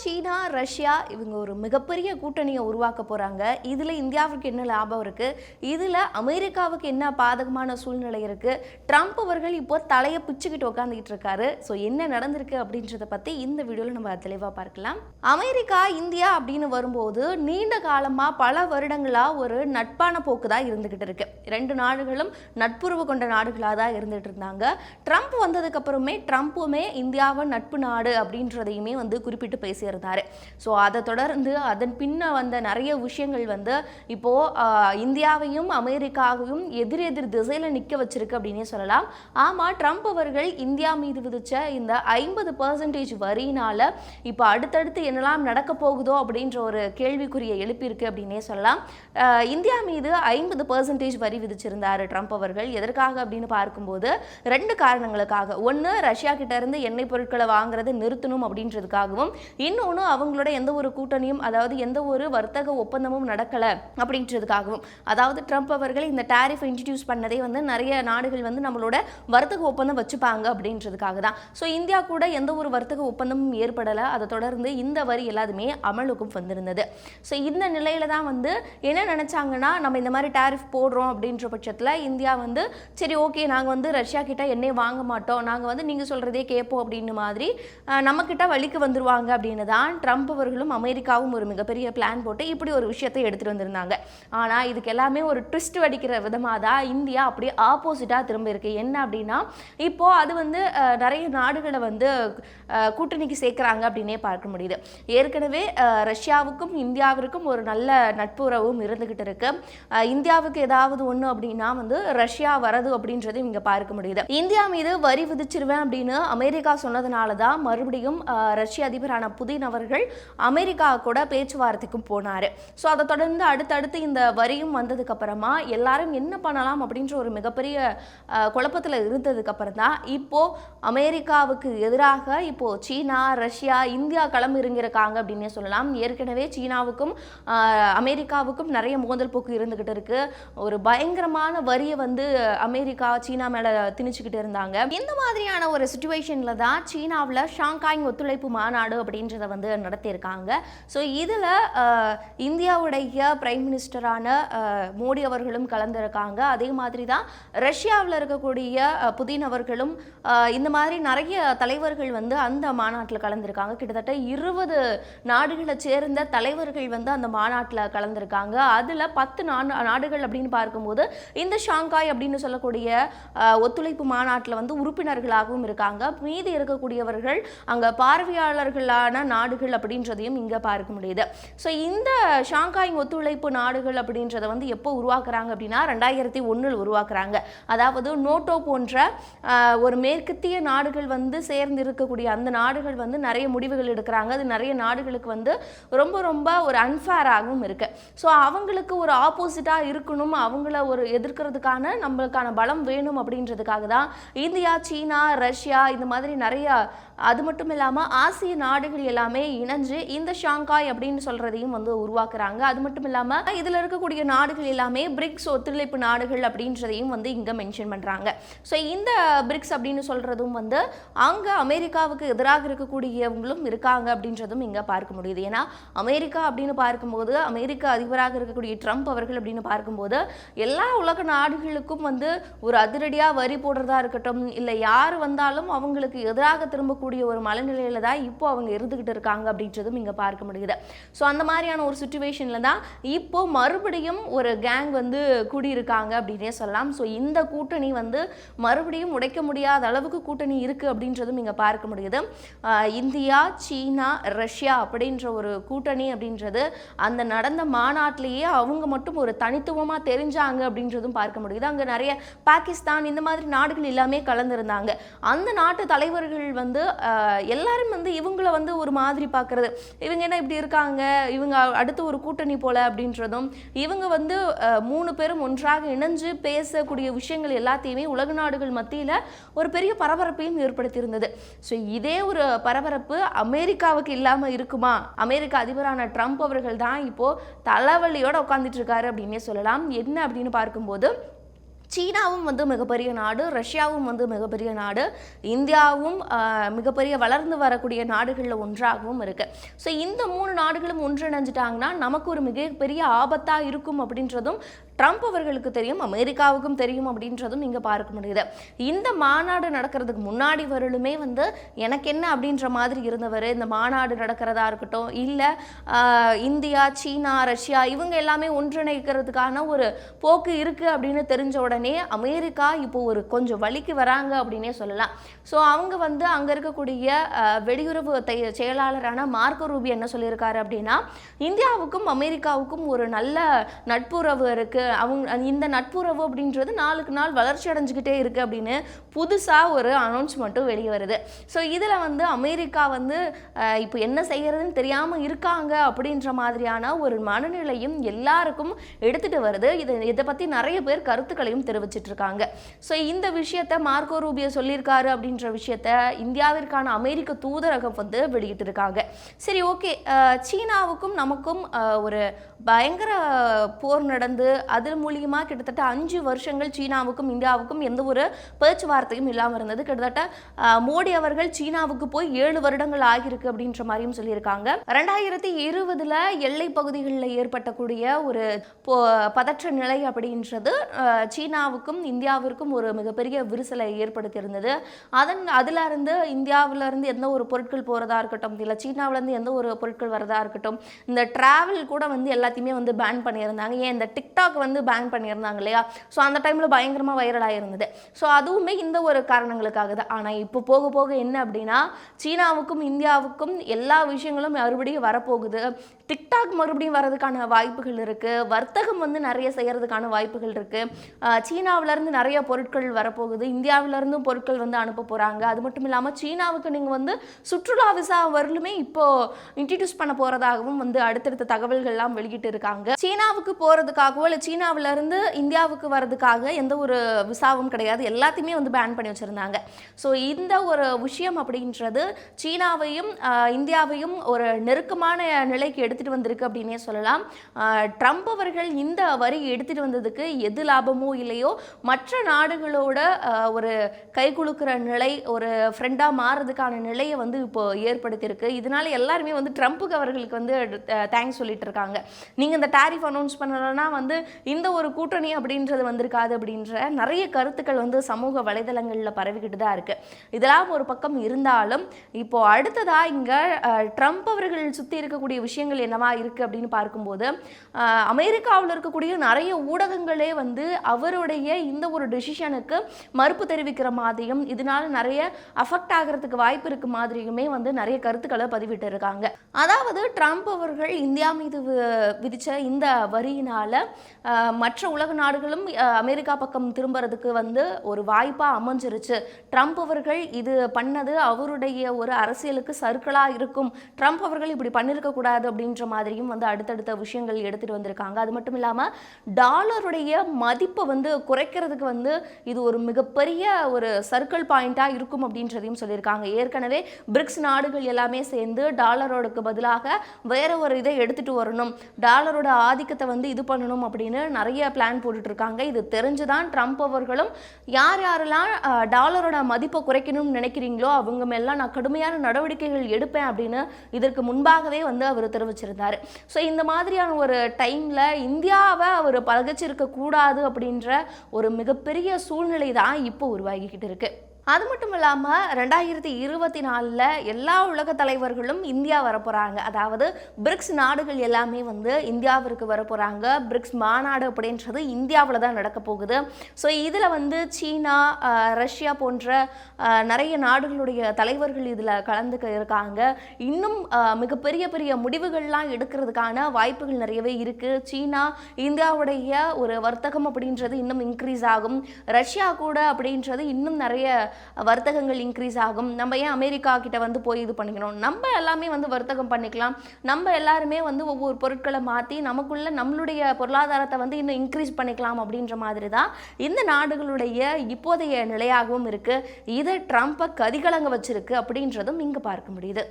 சீனா Russia இவங்க ஒரு மிகப்பெரிய கூட்டணியை உருவாக்க போறாங்க. இதில் இந்தியாவுக்கு என்ன லாபம் இருக்கு? இதில் அமெரிக்காவுக்கு என்ன பாதகமான சூழ்நிலை இருக்கு? ட்ரம்ப் அவர்கள் இப்போ தலையை பிச்சுக்கிட்டு உட்காந்துக்கிட்டு இருக்காரு. ஸோ என்ன நடந்திருக்கு அப்படின்றத பற்றி இந்த வீடியோவில் நம்ம தெளிவாக பார்க்கலாம். அமெரிக்கா இந்தியா அப்படின்னு வரும்போது நீண்ட காலமா பல வருடங்களா ஒரு நட்பான போக்கு தான் இருந்துகிட்டு இருக்கு. ரெண்டு நாடுகளும் நட்புறவு கொண்ட நாடுகளாக தான் இருந்துகிட்டு இருந்தாங்க. ட்ரம்ப் வந்ததுக்கப்புறமே ட்ரம்ப்புமே இந்தியாவை நட்பு நாடு அப்படின்றதையுமே வந்து குறிப்பிட்டு பேசியிருந்தார் ஸோ அதை தொடர்ந்து அதன் பின்ன வந்த நிறைய விஷயங்கள் வந்து இப்போ இந்தியாவையும் அமெரிக்காவையும் எதிர் எதிர் திசையில நிற்க வச்சிருக்கு அப்படின்னே சொல்லலாம். ஆமா ட்ரம்ப் அவர்கள் இந்தியா மீது விதிச்ச இந்த ஐம்பது பர்சன்டேஜ் வரியினால இப்போ அடுத்தடுத்து என்னெல்லாம் நடக்க போகுதோ அப்படின்ற ஒரு கேள்விக்குறியை எழுப்பியிருக்கு அப்படின்னே சொல்லலாம். ஆஹ், இந்தியா மீது ஐம்பது பர்சன்டேஜ் வரி விதிச்சிருந்தாரு ட்ரம்ப் அவர்கள். எதற்காக அப்படின்னு பார்க்கும்போது ரெண்டு காரணங்களுக்காக. ஒன்று ரஷ்யா கிட்ட இருந்து எண்ணெய் பொருட்களை வாங்குறதை நிறுத்தணும் அப்படின்றதுக்காகவும் இன்னொன்று அவங்களோட எந்த ஒரு கூட்டணியும் அதாவது எந்த ஒரு வர்த்தக ஒப்பந்தமும் நடக்கலை அப்படின்றதுக்காகவும். அதாவது ட்ரம்ப் அவர்கள் இந்த டேரிஃப் இன்ட்ரடியூஸ் பண்ணதே வந்து நிறைய நாடுகள் வந்து நம்மளோட வர்த்தக ஒப்பந்தம் வச்சுப்பாங்க அப்படின்றதுக்காக தான். ஸோ இந்தியா கூட எந்த ஒரு வர்த்தக ஒப்பந்தமும் ஏற்படலை. அதை தொடர்ந்து இந்த வரி எல்லாதுமே அமலுக்கும் வந்திருந்தது. ஸோ இந்த நிலையில தான் வந்து என்ன நினச்சாங்கன்னா நம்ம இந்த மாதிரி டேரிஃப் போடுறோம் அப்படின்ற பட்சத்தில் இந்தியா வந்து சரி ஓகே நாங்கள் வந்து ரஷ்யா கிட்ட எண்ணெய் வாங்க மாட்டோம். நாங்கள் வந்து நீங்கள் சொல்கிறதே கேட்போம் அப்படின்னு மாதிரி நம்மக்கிட்ட வழிக்கு வந்துருவாங்க அப்படின்னு தான் ட்ரம்ப் அவர்களும் அமெரிக்காவும் ஒரு மிகப்பெரிய பிளான் போட்டு இப்படி ஒரு விஷயத்தை எடுத்துகிட்டு வந்திருந்தாங்க. ஆனால் இதுக்கு எல்லாமே ஒரு ட்விஸ்ட் வடிக்கிற விதமாக தான் இந்தியா அப்படியே ஆப்போசிட்டாக திரும்ப இருக்கு. என்ன அப்படின்னா இப்போ அது வந்து நிறைய நாடுகளை வந்து கூட்டணிக்கு சேர்க்குறாங்க அப்படின்னே பார்க்க முடியுது. ஏற்கனவே ரஷ்யாவுக்கும் இந்தியாவிற்கும் ஒரு நல்ல நட்புறவும் இருந்துக்கிட்டு இருக்கு. இந்தியாவுக்கு ஏதாவது ஒன்று அப்படின்னா வந்து ரஷ்யா வரது அப்படின்றது இங்கே பார்க்க முடியுது. இந்தியா மீது வரி விதிச்சிருவேன் அப்படின்னு அமெரிக்கா சொன்னதுனால தான் மறுபடியும் ரஷ்ய அதிபரான புதின் அவர்கள் அமெரிக்கா கூட பேச்சுவார்த்தைக்கும் போனார். ஸோ அதை தொடர்ந்து அடுத்தடுத்து இந்த வரியும் வந்ததுக்கு அப்புறமா எல்லாரும் என்ன பண்ணலாம் அப்படின்ற ஒரு மிகப்பெரிய குழப்பத்தில் இருந்ததுக்கு அப்புறம் தான் இப்போ அமெரிக்காவுக்கு எதிராக இப்போ சீனா ரஷ்யா இந்தியா களம் இறங்கியிருக்காங்க அப்படின்னே சொல்லலாம். ஏற்கனவே சீனாவுக்கும் அமெரிக்காவுக்கும் நிறைய மோதல் போக்கு இருந்துகிட்டு இருக்கு. ஒரு பயங்கரமான வரியை வந்து அமெரிக்கா சீனா மேல திணிச்சுக்கிட்டு இருந்தாங்க. இந்த மாதிரியான ஒரு சுச்சுவேஷன்ல தான் சீனாவில் ஷாங்காய் ஒத்துழைப்பு மாநாடு அப்படின்றத வந்து நடத்தியிருக்காங்க. ஸோ இதில் இந்தியாவுடைய பிரைம் மினிஸ்டரான மோடி அவர்களும் கலந்துருக்காங்க. அதே மாதிரி தான் ரஷ்யாவில் இருக்கக்கூடிய புதின் அவர்களும் இந்த மாதிரி நிறைய தலைவர்கள் வந்து அந்த மாநாட்டில் கலந்துருக்காங்க. கிட்டத்தட்ட இருபது நாடுகளை சேர்ந்த தலைவர்கள் வந்து அந்த மாநாட்டில் கலந்துருக்காங்க. அதில் பத்து நா- நாடுகள் அப்படின்னு பார்க்கும்போது இந்த ஷாங்காய் அப்படின்னு சொல்லக்கூடிய ஒத்துழைப்பு மாநாட்டில் வந்து உறுப்பினர்களாகவும் இருக்காங்க. மீதி இருக்கக்கூடியவர்கள் அங்கே பார்வையாளர்களான நாடுகள் அப்படின்றதையும் இங்கே பார்க்க முடியுது. ஸோ இந்த ஷாங்காய் ஒத்துழைப்பு நாடுகள் அப்படின்றத வந்து எப்போ உருவாக்குறாங்க அப்படின்னா ரெண்டாயிரத்தி ஒன்றில் உருவாக்குறாங்க. அதாவது நோட்டோ போன்ற ஒரு மேற்கத்திய நாடுகள் வந்து சேர்ந்து இருக்கக்கூடிய அந்த நாடுகள் வந்து நிறைய முடிவுகள் எடுக்கிறாங்க. அது நிறைய நாடுகளுக்கு வந்து ரொம்ப ரொம்ப ஒரு அன்ஃபேராகவும் இருக்கு. ஸோ அவங்களுக்கு ஒரு ஆப்போசிட்டாக இருக்கணும் அவங்கள ஒரு எதிர்க்கிறதுக்கான நம்மளுக்கான பலம் வேணும் அப்படின்றதுக்காக தான் இந்தியா சீனா ரஷ்யா இந்த மாதிரி நிறைய அது மட்டும் இல்லாமல் ஆசிய நாடுகள் எல்லாமே இணைஞ்சு இந்த ஷாங்காய் அப்படின்னு சொல்றதையும் வந்து உருவாக்குறாங்க. அது மட்டும் இல்லாமல் இதில் இருக்கக்கூடிய நாடுகள் எல்லாமே பிரிக்ஸ் ஒத்துழைப்பு நாடுகள் அப்படின்றதையும் வந்து இங்கே மென்ஷன் பண்ணுறாங்க ஸோ இந்த பிரிக்ஸ் அப்படின்னு சொல்றதும் வந்து அங்கே அமெரிக்காவுக்கு எதிராக இருக்கக்கூடியவங்களும் இருக்காங்க அப்படின்றதும் இங்கே பார்க்க முடியுது. ஏன்னா அமெரிக்கா அப்படின்னு பார்க்கும்போது அமெரிக்க அதிபராக இருக்கக்கூடிய ட்ரம்ப் அவர்கள் அப்படின்னு பார்க்கும்போது எல்லா உலக நாடுகளுக்கும் வந்து ஒரு அதிரடியாக வரி போடுறதா இருக்கட்டும் இல்லை யார் வந்தாலும் அவங்களுக்கு எதிராக திரும்பக்கூடிய ஒரு மனநிலையில தான் இப்போ அவங்க இருந்துகிட்டு இருக்காங்க அப்படின்றதும் இங்கே பார்க்க முடியுது. ஸோ அந்த மாதிரியான ஒரு சுச்சுவேஷனில் தான் இப்போ மறுபடியும் ஒரு கேங் வந்து கூடியிருக்காங்க அப்படின்னே சொல்லலாம். ஸோ இந்த கூட்டணி வந்து மறுபடியும் உடைக்க முடியாத அளவுக்கு கூட்டணி இருக்குது அப்படின்றதும் இங்கே பார்க்க முடியுது. இந்தியா சீனா ரஷ்யா அப்படின்ற ஒரு கூட்டணி அப்படின்றது அந்த நடந்த மாநாட்டிலேயே அவங்க மட்டும் ஒரு தனித்துவமாக தெரிஞ்சாங்க அப்படின்றதும் பார்க்க முடியுது. அங்கே நிறைய பாகிஸ்தான் இந்த மாதிரி நாடுகள் எல்லாமே கலந்துருந்தாங்க. அந்த நாட்டு தலைவர்கள் வந்து எல்லாரும் வந்து இவங்கள வந்து ஒரு மாதிரி பார்க்குறது. இவங்க என்ன இப்படி இருக்காங்க? இவங்க அடுத்து ஒரு கூட்டணி போல அப்படின்றதும் இவங்க வந்து மூணு பேரும் ஒன்றாக இணைஞ்சு பேசக்கூடிய விஷயங்கள் எல்லாத்தையுமே உலக நாடுகள் மத்தியில் ஒரு பெரிய பரபரப்பையும் ஏற்படுத்தியிருந்தது. ஸோ இதே ஒரு பரபரப்பு அமெரிக்காவுக்கு இல்லாமல் இருக்குமா? அமெரிக்க அதிபரான ட்ரம்ப் அவர்கள் தான் இப்போது தலைவலியோடு உட்காந்துட்டு இருக்காரு அப்படின்னே சொல்லலாம். என்ன அப்படின்னு பார்க்கும்போது சீனாவும் வந்து மிகப்பெரிய நாடு ரஷ்யாவும் வந்து மிகப்பெரிய நாடு இந்தியாவும் மிகப்பெரிய வளர்ந்து வரக்கூடிய நாடுகளில் ஒன்றாகவும் இருக்குது ஸோ இந்த மூணு நாடுகளும் ஒன்றிணைஞ்சிட்டாங்கன்னா நமக்கு ஒரு மிகப்பெரிய ஆபத்தாக இருக்கும் அப்படின்றதும் ட்ரம்ப் அவர்களுக்கு தெரியும் அமெரிக்காவுக்கும் தெரியும் அப்படின்றதும் இங்கே பார்க்க முடியுது. இந்த மாநாடு நடக்கிறதுக்கு முன்னாடி வரலுமே வந்து எனக்கு என்ன அப்படின்ற மாதிரி இருந்தவர் இந்த மாநாடு நடக்கிறதா இருக்கட்டும் இல்லை இந்தியா சீனா ரஷ்யா இவங்க எல்லாமே ஒன்றிணைக்கிறதுக்கான ஒரு போக்கு இருக்குது அப்படின்னு தெரிஞ்ச உடனே அமெரிக்கா இப்போ ஒரு கொஞ்சம் வழிக்கு வராங்க அப்படின்னே சொல்லலாம். ஸோ அவங்க வந்து அங்கே இருக்கக்கூடிய வெளியுறவு தை- செயலாளரான மார்க்கோ ரூபி என்ன சொல்லியிருக்காரு அப்படின்னா இந்தியாவுக்கும் அமெரிக்காவுக்கும் ஒரு நல்ல நட்புறவு இருக்குது அவங்க இந்த நட்புறவு அப்படின்றது நாளுக்கு நாள் வளர்ச்சி அடைஞ்சுக்கிட்டே இருக்குது அப்படின்னு புதுசாக ஒரு அனௌன்ஸ்மெண்ட்டும் வெளியே வருது. ஸோ இதில் வந்து அமெரிக்கா வந்து இப்போ என்ன செய்கிறதுன்னு தெரியாமல் இருக்காங்க அப்படின்ற மாதிரியான ஒரு மனநிலையும் எல்லாருக்கும் எடுத்துகிட்டு வருது. இது இதை பற்றி நிறைய பேர் கருத்துக்களையும் தெரிவிச்சிட்டு இருக்காங்க. ஸோ இந்த விஷயத்த மார்க்கோ ரூபியோ சொல்லியிருக்காரு அப்படின்ற விஷயத்த இந்தியாவிற்கான அமெரிக்க தூதரகம் வந்து வெளியிட்டிருக்காங்க சரி ஓகே. சீனாவுக்கும் நமக்கும் ஒரு பயங்கர போர் நடந்து அது மூலியமாக கிட்டத்தட்ட அஞ்சு வருஷங்கள் சீனாவுக்கும் இந்தியாவுக்கும் எந்த ஒரு பேச்சுவார்த்தையும் இல்லாமல் இருந்தது. கிட்டத்தட்ட மோடி அவர்கள் சீனாவுக்கு போய் ஏழு வருடங்கள் ஆகியிருக்கு அப்படின்ற மாதிரியும் சொல்லியிருக்காங்க. ரெண்டாயிரத்தி இருபதுல எல்லை பகுதிகளில் ஏற்பட்டக்கூடிய ஒரு போ- பதற்ற நிலை அப்படின்றது சீனாவுக்கும் இந்தியாவிற்கும் ஒரு மிகப்பெரிய விரிசலை ஏற்படுத்தியிருந்தது. அதன் அதிலிருந்து இருந்து இருந்து எந்த ஒரு பொருட்கள் போகிறதா இருக்கட்டும் இல்லை சீனாவிலேருந்து எந்த ஒரு பொருட்கள் வரதா இருக்கட்டும் இந்த டிராவல் கூட வந்து எல்லாத்தையுமே வந்து பேன் பண்ணியிருந்தாங்க. ஏன் இந்த டிக்டாக் வந்து பேன் பண்ணியிருந்தாங்க இல்லையா? ஸோ அந்த டைமில் பயங்கரமாக வைரல் ஆயிருந்தது. ஸோ அதுவுமே இந்த ஒரு காரணங்களுக்காக தான். ஆனா இப்போ போக போக என்ன அப்படின்னா சீனாவுக்கும் இந்தியாவுக்கும் எல்லா விஷயங்களும் மறுபடியும் வரப்போகுது. டிக்டாக் மறுபடியும் வரதுக்கான வாய்ப்புகள் இருக்கு. வர்த்தகம் வந்து நிறைய செய்யறதுக்கான வாய்ப்புகள் இருக்கு. சீனாவிலேருந்து நிறைய பொருட்கள் வரப்போகுது. இந்தியாவிலேருந்தும் பொருட்கள் வந்து அனுப்ப போறாங்க. அது மட்டும் இல்லாமல் சீனாவுக்கு நீங்கள் வந்து சுற்றுலா விசா வரலுமே இப்போ இன்ட்ரடியூஸ் பண்ண போறதாகவும் வந்து அடுத்தடுத்த தகவல்கள்லாம் வெளியிட்டு இருக்காங்க. சீனாவுக்கு போகிறதுக்காகவோ இல்லை சீனாவிலேருந்து இந்தியாவுக்கு வர்றதுக்காக எந்த ஒரு விசாவும் கிடையாது. எல்லாத்தையுமே வந்து பேன் பண்ணி வச்சுருந்தாங்க. ஸோ இந்த ஒரு விஷயம் அப்படின்றது சீனாவையும் இந்தியாவையும் ஒரு நெருக்கமான நிலைக்கு எடுத்துகிட்டு வந்திருக்கு அப்படின்னே சொல்லலாம். ட்ரம்ப் அவர்கள் இந்த வரி எடுத்துகிட்டு வந்ததுக்கு எது லாபமோ இல்லையோ மற்ற நாடுகளோட ஒரு கை குலுக்கிற நிலை ஒரு ஃப்ரெண்டாக மாறுறதுக்கான நிலையை வந்து இப்போ ஏற்படுத்தியிருக்கு. இதனால எல்லாருமே வந்து ட்ரம்ப்புக்கு அவர்களுக்கு வந்து தேங்க்ஸ் சொல்லிட்டு இருக்காங்க. நீங்கள் இந்த டாரிஃப் அனௌன்ஸ் பண்ணலன்னா வந்து இந்த ஒரு கூட்டணி அப்படின்றது வந்திருக்காது அப்படின்ற நிறைய கருத்துக்கள் வந்து சமூக வலைதளங்களில் பரவிக்கிட்டு தான் இருக்குது இதெல்லாம் ஒரு பக்கம் இருந்தாலும் இப்போ அடுத்ததாக இங்கே ட்ரம்ப் அவர்கள் சுற்றி இருக்கக்கூடிய விஷயங்கள் என்னவா இருக்குது அப்படின்னு பார்க்கும்போது அமெரிக்காவில் இருக்கக்கூடிய நிறைய ஊடகங்களே வந்து அவருடைய இந்த ஒரு டெசிஷனுக்கு மறுப்பு தெரிவிக்கிற மாதிரியும் இதனால் நிறைய அஃபெக்ட் ஆகிறதுக்கு வாய்ப்பு இருக்கு மாதிரியுமே வந்து நிறைய கருத்துக்களை பதிவிட்டு இருக்காங்க. அதாவது ட்ரம்ப் அவர்கள் இந்தியா மீது விதித்த இந்த வரியினால் மற்ற உலக நாடுகளும் அமெரிக்கா பக்கம் திரும்புறதுக்கு வந்து ஒரு வாய்ப்பாக அமைஞ்சிருச்சு. ட்ரம்ப் அவர்கள் இது பண்ணது அவருடைய ஒரு அரசியலுக்கு சர்க்கிளாக இருக்கும். ட்ரம்ப் அவர்கள் இப்படி பண்ணியிருக்கக்கூடாது அப்படின்ற மாதிரியும் வந்து அடுத்தடுத்த விஷயங்கள் எடுத்துகிட்டு வந்திருக்காங்க. அது மட்டும் இல்லாமல் டாலருடைய மதிப்பை வந்து குறைக்கிறதுக்கு வந்து இது ஒரு மிகப்பெரிய ஒரு சர்க்கிள் பாயிண்ட்டாக இருக்கும் அப்படின்றதையும் சொல்லியிருக்காங்க. ஏற்கனவே பிரிக்ஸ் நாடுகள் எல்லாமே சேர்ந்து டாலரோடுக்கு பதிலாக வேற ஒரு இதை எடுத்துட்டு வரணும். டாலரோட ஆதிக்கத்தை வந்து இது பண்ணணும் அப்படின்னு நிறைய பிளான் போட்டுட்டு இருக்காங்க இது தெரிஞ்சுதான் ட்ரம்ப் அவர்களும் யார் யாரெல்லாம் டாலரோட மதிப்பை குறைக்கணும்னு நினைக்கிறீங்களோ அவங்க மேலாம் நான் கடுமையான நடவடிக்கைகள் எடுப்பேன் அப்படின்னு இதற்கு முன்பாகவே வந்து அவர் தெரிவிச்சிருந்தாரு. ஸோ இந்த மாதிரியான ஒரு டைமில் இந்தியாவை அவர் பழகிச்சிருக்க கூடாது அப்படின்ற ஒரு மிகப்பெரிய சூழ்நிலை தான் இப்போ உருவாகிக்கிட்டு இருக்குது அது மட்டும் இல்லாமல் ரெண்டாயிரத்தி இருபத்தி நாலில் எல்லா உலக தலைவர்களும் இந்தியா வரப்போகிறாங்க அதாவது பிரிக்ஸ் நாடுகள் எல்லாமே வந்து இந்தியாவிற்கு வரப்போகிறாங்க பிரிக்ஸ் மாநாடு அப்படின்றது இந்தியாவில் தான் நடக்க போகுது. ஸோ இதில் வந்து சீனா ரஷ்யா போன்ற நிறைய நாடுகளுடைய தலைவர்கள் இதில் கலந்துக்க இருக்காங்க. இன்னும் மிகப்பெரிய பெரிய முடிவுகள்லாம் எடுக்கிறதுக்கான வாய்ப்புகள் நிறையவே இருக்குது சீனா இந்தியாவுடைய ஒரு வர்த்தகம் அப்படின்றது இன்னும் இன்க்ரீஸ் ஆகும். ரஷ்யா கூட அப்படின்றது இன்னும் நிறைய வர்த்தகங்கள் இன்க்ரீஸ் ஆகும். நம்ம ஏன் அமெரிக்கா கிட்ட வந்து போய் இது பண்ணிக்கணும்? நம்ம எல்லாமே வந்து வர்த்தகம் பண்ணிக்கலாம். நம்ம எல்லாருமே வந்து ஒவ்வொரு பொருட்களை மாற்றி நமக்குள்ள நம்மளுடைய பொருளாதாரத்தை வந்து இன்னும் இன்க்ரீஸ் பண்ணிக்கலாம் அப்படின்ற மாதிரி தான் இந்த நாடுகளுடைய இப்போதைய நிலையாகவும் இருக்குது இதை ட்ரம்ப்பை கதிகலங்க வச்சிருக்கு அப்படின்றதும் இங்கே பார்க்க முடியுது.